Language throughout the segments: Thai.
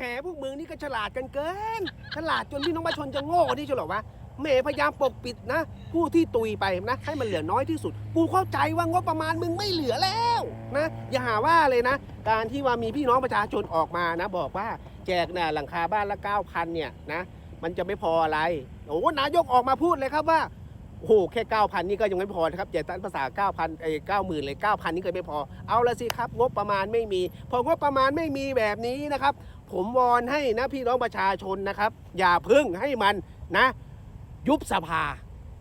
แหมพวกมึงนี่ก็ฉลาดกันเกิน ฉลาดจนพี่น้องประชาชนจะโง่กว่านี่เฉยเหรอวะแหมพยายามปกปิดนะ ผู้ที่ตุยไปนะให้มันเหลือน้อยที่สุด กูเข้าใจว่างบประมาณมึงไม่เหลือแล้วนะ อย่าหาว่าเลยนะ การที่ว่ามีพี่น้องประชาชนออกมานะ บอกว่าแจกน่ะหลังคาบ้านละ9,000เนี่ยนะ มันจะไม่พออะไร โอ้นายกออกมาพูดเลยครับว่า โอ้โหแค่ 9,000 นี่ก็ยังไม่พอนะครับอย่าตั้งภาษา 9,000ไอ้90,000 เลย 9,000 นี่ก็ไม่พอ เอาละสิครับ งบประมาณไม่มี พองบประมาณไม่มีแบบนี้นะครับ ผมวอนให้นะพี่น้องประชาชนนะครับ อย่าพึ่งให้มันนะ ยุบสภา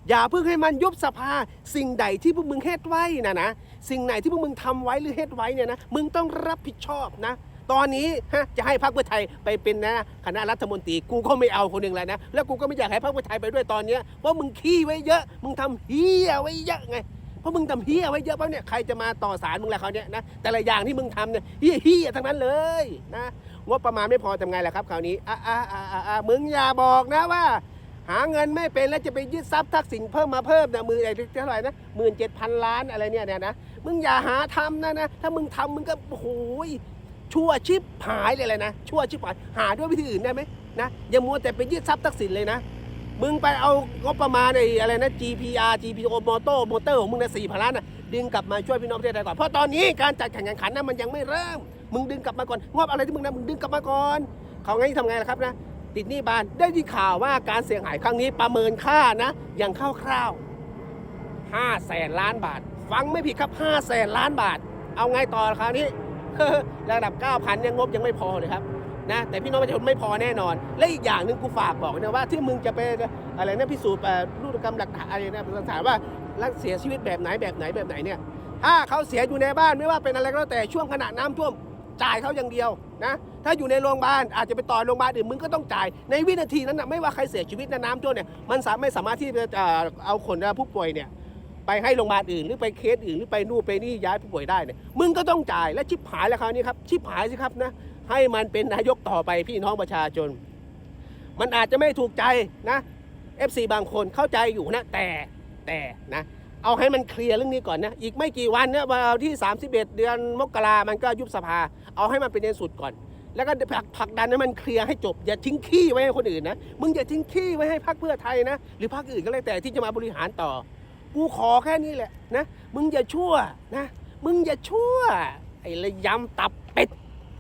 อย่าเพิ่งให้มันยุบสภา สิ่งใดที่พวกมึงเฮ็ดไว้นะนะ สิ่งไหนที่พวกมึงทำไว้หรือเฮ็ดไว้เนี่ยนะ มึงต้องรับผิดชอบนะ ตอนนี้ฮะจะให้พรรคเพื่อไทยไปเป็นนะคณะรัฐมนตรีกูก็ไม่เอาคนหนึ่งแล้วนะแล้วกูก็ไม่อยากให้พรรคเพื่อไทยไปด้วยตอนเนี้ยเพราะมึงขี้ไว้เยอะ มึงทำเฮียไว้เยอะไงเพราะมึงทำเฮียไว้เยอะปั๊บเนี่ยใครจะมาต่อสารมึงละเขาวเนี่ยนะแต่ละอย่างที่มึงทำเนี่ยเฮียเฮียทั้งนั้นเลยนะงบประมาณไม่พอทำไงล่ะครับคราวนี้อะอะอะอะอะมึงอย่าบอกนะว่า หาเงินไม่เป็นแล้วจะไปยึดทรัพย์ทักษิณเพิ่มมาเพิ่มนะมือไอ้เท่าไหร่นะหมื่นเจ็ดพันล้านอะไรเนี่ยเนี่ยนะมึงอย่าหาทำนะนะถ้ามึงทำมึงก็โอ้โหย ชั่วชิบหายเลยเลยนะ ชั่วชิบหายหาด้วยวิธีอื่นได้ไหมนะอย่ามัวแต่ไปยึดทรัพย์ทักษิณเลยนะมึงไปเอางบประมาณไอ้อะไรนะ GPR GPO มอเตอร์มอเตอร์ของมึงนะสี่พันล้านนะดึงกลับมาช่วยพี่น้องประเทศไทยก่อน เพราะตอนนี้การจัดแข่งขันนะมันยังไม่เริ่ม มึงดึงกลับมาก่อน งบอะไรที่มึงนะมึงดึงกลับมาก่อน เขาไงทำไงล่ะครับนะ ติดหนี้บานได้ที่ข่าวว่าการเสียหายครั้งนี้ประเมินค่านะ อย่างคร่าวๆ5แสนล้านบาท ฟังไม่ผิดครับ5แสนล้านบาท เอาไงต่อคราวนี้ ระดับ 9,000เนี่ยงบยังไม่พอเลยครับนะแต่พี่น้องประชาชนไม่พอแน่นอน และอีกอย่างหนึ่งกูฝากบอกนะว่าที่มึงจะไปอะไรนะพิสูจน์รูปกรรมหลักฐานอะไรนะหลักฐานว่ารักเสียชีวิตแบบไหนแบบไหนแบบไหนเนี่ยถ้าเขาเสียอยู่ในบ้านไม่ว่าเป็นอะไรก็แล้วแต่ช่วงขณะน้ำท่วมจ่ายเขาอย่างเดียวนะถ้าอยู่ในโรงพยาบาลอาจจะไปต่อโรงพยาบาลอื่นมึงก็ต้องจ่ายในวินาทีนั้นนะไม่ว่าใครเสียชีวิตในน้ำท่วมเนี่ยมันสามารถไม่สามารถที่จะเอาคนผู้ป่วยเนี่ย ไปให้โรงพยาบาลอื่น หรือไปเคสอื่นหรือไปนู่นไปนี่ย้ายผู้ป่วยได้เนี่ยมึงก็ต้องจ่ายและชิบหายแล้วคราวนี้ครับชิบหายสิครับนะให้มันเป็นนายกต่อไปพี่น้องประชาชน มันอาจจะไม่ถูกใจนะ FC บางคนเข้าใจอยู่นะแต่แต่นะ เอาให้มันเคลียร์เรื่องนี้ก่อนนะ อีกไม่กี่วันเนี่ยวันที่ 31 เดือนมกรามันก็ยุบสภา เอาให้มันเป็นในสุดก่อน แล้วก็ผลักผลักดันให้มันเคลียร์ให้จบ อย่าทิ้งขี้ไว้ให้คนอื่นนะ มึงอย่าทิ้งขี้ไว้ให้พรรคเพื่อไทยนะ หรือพรรคอื่นก็แล้วแต่ที่จะมาบริหารต่อ กูขอแค่นี้แหละนะ มึงอย่าชั่วนะ มึงอย่าชั่ว ไอ้ระยำตับ